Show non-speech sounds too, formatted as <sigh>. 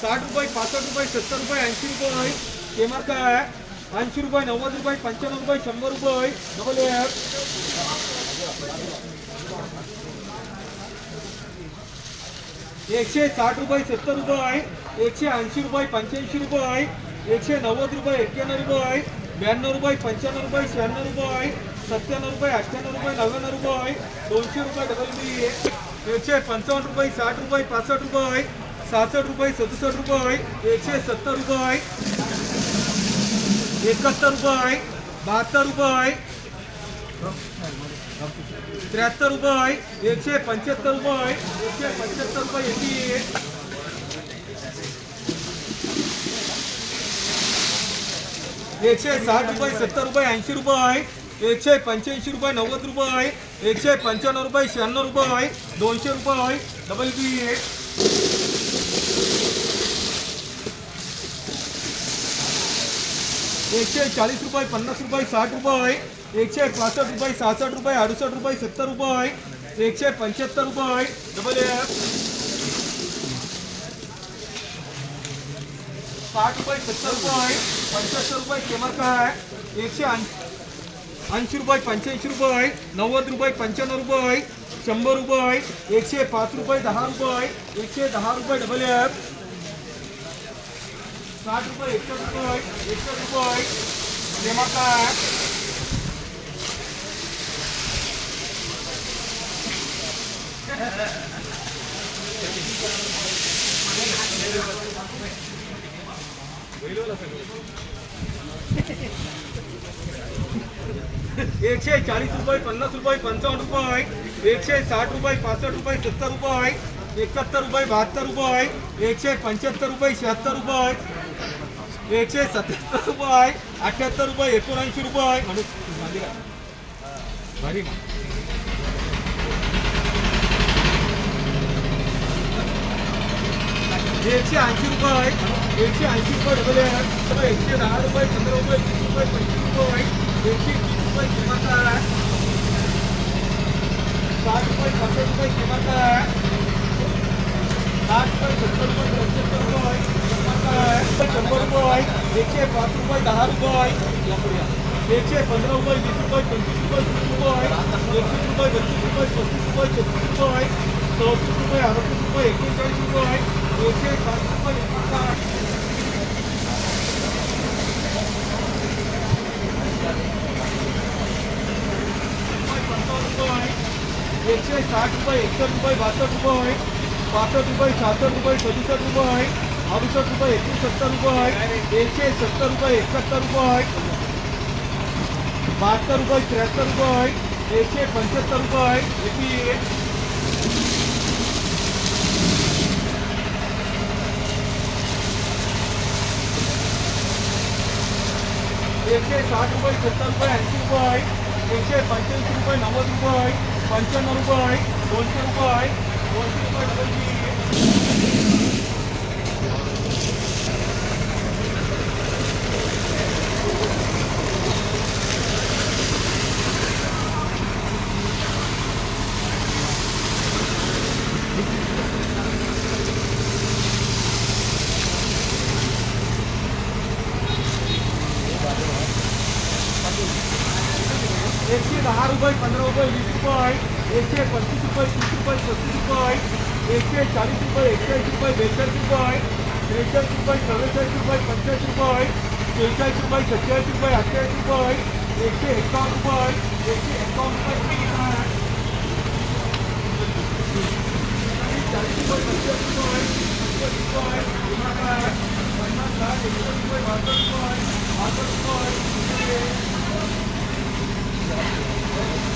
साठ रुपये पासष्ट रुपये सत्तर रुपये ऐंशी रुपये केमार काय ऐंशी रुपये नव्वद रुपये पंच्याण्णव रुपये शंभर रुपये डबल एक एकशे साठ रुपये सत्तर रुपये एकशे ऐंशी रुपये पंच्याऐंशी रुपये एकशे नव्वद रुपये एक्क्याण्णव रुपये ब्याण्णव रुपये पंच्याण्णव रुपये शहाण्णव रुपये सत्त्याण्णव रुपये अठ्ठ्याण्णव रुपये नव्याण्णव रुपये दोनशे रुपये डबल बी एकशे पंचावन्न रुपये साठ रुपये पासष्ट रुपये सहासष्ट रुपये सदुसष्ट रुपये एकशे सत्तर रुपये एकाहत्तर रुपये बहात्तर रुपये त्र्याहत्तर रुपये एकशे पंच्याहत्तर रुपये एकशे पंच्याहत्तर रुपये एकशे एकशे साठ रुपये सत्तर रुपये ऐंशी रुपये एकशे पंच्याऐंशी रुपये, नव्वद रुपये एकशे पंच्याण्णव रुपये, शहाण्णव रुपये दोनशे रुपये डबल बी एकशे चाळीस रुपये, पन्नास रुपये, साठ रुपये एकशे पासष्ट रुपये, सहासष्ट रुपये, अडुसष्ट रुपये, सत्तर रुपये एकशे पंच्याहत्तर रुपये डबल एफ़ साठ रुपये, सत्तर रुपये पंच्याहत्तर रुपये केमर आहे. एकशे ऐं- ऐंशी रुपये, पंच्याऐंशी रुपये नव्वद रुपये, पंच्याण्णव रुपये शंभर रुपये एकशे पाच रुपये, दहा रुपये एकशे दहा रुपये डबल एफ़ साठ रुपये, एकसष्ट रुपये एकसष्ट रुपये केमर आहे? <laughs> एकशे चाळीस रुपये पन्नास रुपये पंचावन्न रुपये एकशे साठ रुपये पासष्ट रुपये सत्तर रुपये एकाहत्तर रुपये बहात्तर रुपये एकशे पंच्याहत्तर रुपये शहात्तर रुपये एकशे सत्याहत्तर रुपये अठ्याहत्तर रुपये एकोणऐंशी रुपये म्हणून भारी एकशे ऐंशी रुपये एकशे ऐंशी रुपये डबल आहे. एकशे दहा रुपये पंधरा रुपये वीस रुपये पंचवीस रुपये एकशे रुपये किंमत आहे साठ रुपये पासष्ट रुपये किंमत आहे साठ रुपये सत्तर रुपये पंच्याहत्तर रुपये किंमत आहे शंभर रुपये एकशे पाच रुपये दहा रुपये एकशे पंधरा रुपये वीस रुपये पंचवीस रुपये तीस रुपये एकवीस रुपये बत्तीस रुपये पस्तीस रुपये छत्तीस रुपये चौतीस रुपये अडतीस रुपये एकोणचाळीस रुपये एकशे साठ रुपये एकोणसाठ एकशे साठ रुपये एकसष्ट रुपये बासष्ट रुपये पासष्ट रुपये सहासष्ट रुपये सदुसष्ट रुपये अडुसष्ट रुपये एकोणसत्तर रुपये एकशे सत्तर रुपये एकाहत्तर रुपये बहात्तर रुपये त्र्याहत्तर रुपये एकशे पंच्याहत्तर रुपये एकशे एकशे साठ रुपये सत्तर रुपये ऐंशी रुपये एकशे पंच्याऐंशी रुपये नव्वद रुपये पंच्याण्णव रुपये दोनशे रुपये दोनशे रुपये રૂપિયા પંદર રૂપિયા વીસ રૂપિયા એકસો પચીસ રૂપિયા ત્રીસ રૂપિયા પચીસ રૂપિયા એકસો ચાલીસ રૂપિયા એકસાઠ રૂપિયા બેસઠ રૂપિયા ત્રેસઠ રૂપિયા ચોસઠ રૂપિયા પચાસ રૂપિયા ત્રેસઠ રૂપિયા સત્યાવીસ રૂપિયા અઠ્યાવીસ રૂપિયા એકસો એકાવન રૂપિયા એકસો એકાવન રૂપિયા ચાલીસ રૂપિયા પચાસ રૂપિયા પચાસ રૂપિયા પચાસ લાખ એકસો રૂપિયા બાસઠ રૂપિયા બાસઠ રૂપિયા Thank you.